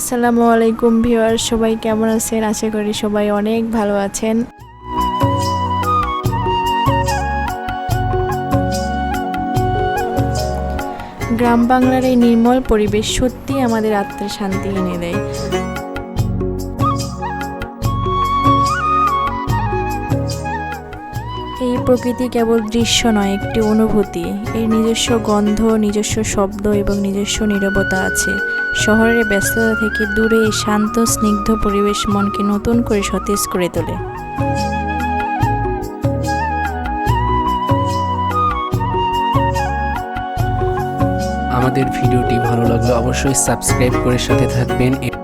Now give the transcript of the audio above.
আসসালামু আলাইকুম ভিউয়ার সবাই কেমন আছেন? আশা করি সবাই অনেক ভালো আছেন। গ্রাম বাংলার এই নির্মল পরিবেশ সত্যি আমাদের আত্মার শান্তি এনে দেয়। এই প্রকৃতি কেবল দৃশ্য নয়, একটি অনুভূতি। এর নিজস্ব গন্ধ, নিজস্ব শব্দ এবং নিজস্ব নীরবতা আছে। শহরের ব্যস্ততা থেকে দূরে এই শান্ত, স্নিগ্ধ পরিবেশ মনকে নতুন করে সতেজ করে তোলে। আমাদের ভিডিওটি ভালো লাগলে অবশ্যই সাবস্ক্রাইব করে সাথে থাকবেন।